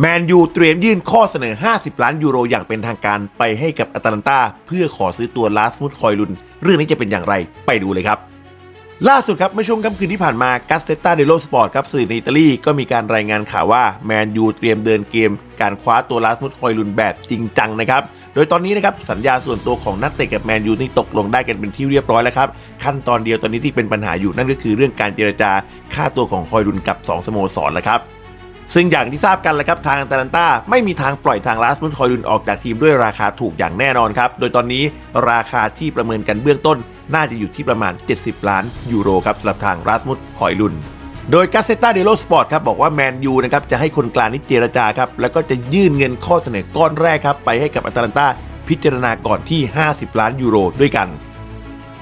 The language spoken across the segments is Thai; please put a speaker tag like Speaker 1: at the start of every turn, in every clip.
Speaker 1: แมนยูเตรียมยื่นข้อเสนอ 50 ล้านยูโรอย่างเป็นทางการไปให้กับอตาลันตาเพื่อขอซื้อตัวลาสมุดคอยลุน เรื่องนี้จะเป็นอย่างไรไปดูเลยครับ ล่าสุดครับเมื่อช่วงค่ำคืนที่ผ่านมากัสเซตตาเดโลสปอร์ตครับสื่อในอิตาลีก็มีการรายงานข่าวว่า แมนยูเตรียมเดินเกม การคว้าตัวลาสมุดคอยลุนแบบจริงจังนะครับ โดยตอนนี้นะครับสัญญาส่วนตัวของนักเตะกับแมนยูนี่ตกลงได้กันเป็นที่เรียบร้อยแล้วครับขั้นตอนเดียวตอนนี้ที่เป็นปัญหาอยู่นั่นก็คือเรื่องการเจรจาค่าตัวของคอยลุนกับสองสโมสรแล้วครับ ซึ่งอย่างที่ทราบกันแล้วครับทางอตาลันตาไม่มีทางปล่อยทางลาสมุนคอยลุนออกจากทีมด้วยราคาถูกอย่างแน่นอนครับ โดยตอนนี้ราคาที่ประเมินกันเบื้องต้น น่าจะอยู่ที่ประมาณ 70 ล้านยูโรครับสำหรับทางลาสมุนคอยลุนโดยกาเซตาเดโลสปอร์ตครับบอกว่าแมนยูนะครับจะให้คนกลางนิเจรจาครับแล้วก็จะยื่นเงินข้อเสนอก้อนแรกครับไปให้กับอตาลันตาพิจารณาก่อนที่ 50 ล้านยูโรด้วยกัน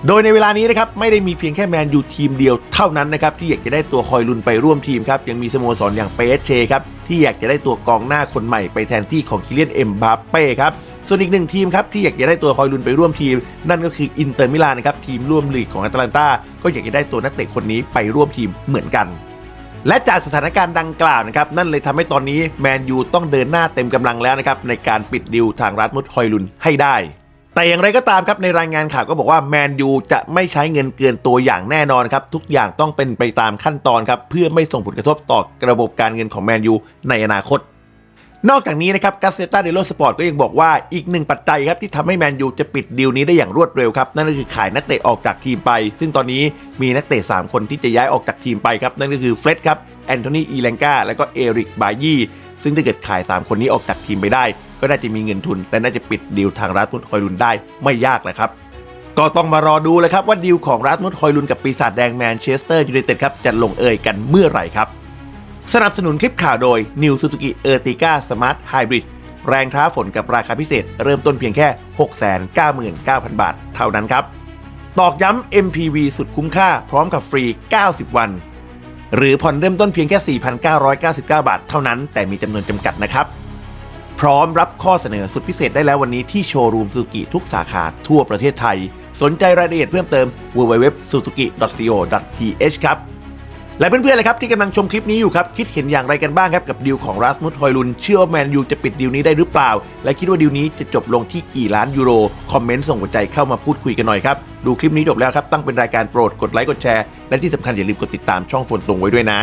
Speaker 1: โดยในเวลานี้นะครับไม่ได้มีเพียงแค่แมนยูทีมเดียวเท่านั้นนะครับที่อยากจะได้ตัวคอยลุนไปร่วมทีมครับยังมีสโมสรอย่างเปเชครับที่อยากจะได้ตัวกองหน้าคนใหม่ไปแทนที่ของคิเลียนเอ็มบาเป้ครับส่วนอีกหนึ่งทีมครับที่อยากจะได้ตัวคอยลุนไปร่วมทีม นั่นก็คืออินเตอร์มิลานนะครับทีมร่วมลีกของแอตแลนตาก็อยากจะได้ตัวนักเตะคนนี้ไปร่วมทีมเหมือนกัน และจากสถานการณ์ดังกล่าวนะครับนั่นเลยทำให้ตอนนี้แมนยูต้องเดินหน้าเต็มกำลังแล้วนะครับในการปิดดิวทางรัฐมุดคอยลุนให้ได้ แต่อย่างไรก็ตามครับในรายงานข่าวก็บอกว่าแมนยูจะไม่ใช้เงินเกินตัวอย่างแน่นอนครับ ทุกอย่างต้องเป็นไปตามขั้นตอนครับ เพื่อไม่ส่งผลกระทบต่อระบบการเงินของแมนยูในอนาคต นอกจากนี้นะครับกาเซตาเดโลสปอร์ตก็ยังบอกว่าอีกหนึ่งปัจจัยครับที่ทำให้แมนยูจะปิดดีลนี้ได้อย่างรวดเร็วครับ นั่นก็คือขายนักเตะออกจากทีมไป ซึ่งตอนนี้มีนักเตะ3 คนที่จะย้ายออกจากทีมไปครับนั่นก็คือเฟร็ดครับแอนโทนีอีแลงกาและก็เอริกบายี่ซึ่งถ้าเกิดขาย 3 คนนี้ออกจากทีมไปได้ ก็น่าจะมีเงินทุน และน่าจะปิดดีลทางรัฐมุดคอยลุนได้ไม่ยากแหละครับก็ต้องมารอดูเลยครับว่าดีลของรัฐมุดคอยลุนกับปีศาจแดงแมนเชสเตอร์ยูไนเต็ดครับจะลงเอยกันเมื่อไหร่ครับ สนับสนุนคลิปข่าวโดย New Suzuki Ertiga Smart Hybrid แรงท้าฝนกับราคาพิเศษ เริ่มต้นเพียงแค่ 699,000 บาท เท่านั้นครับ ตอกย้ำ MPV สุดคุ้มค่าพร้อมกับฟรี 90 วัน หรือผ่อนเริ่มต้นเพียงแค่ 4,999 บาท เท่านั้น แต่มีจำนวนจำกัดนะครับ พร้อมรับข้อเสนอสุดพิเศษได้แล้ววันนี้ที่โชว์รูมซูซูกิทุกสาขาทั่วประเทศไทย สนใจรายละเอียดเพิ่มเติม www.suzuki.co.th ครับ และเพื่อนๆเลยครับที่กำลังชมคลิปนี้อยู่ครับ คิดเห็นอย่างไรกันบ้างครับกับดีลของรัสมุดฮอยลุนเชื่อว่าแมนยูจะปิดดีลนี้ได้หรือเปล่า และคิดว่าดีลนี้จะจบลงที่กี่ล้านยูโร คอมเมนต์ส่งหัวใจเข้ามาพูดคุยกันหน่อยครับ ดูคลิปนี้จบแล้วครับตั้งเป็นรายการโปรดกดไลค์กดแชร์และที่สำคัญอย่าลืมกดติดตามช่องฝนตรงไว้ด้วยนะ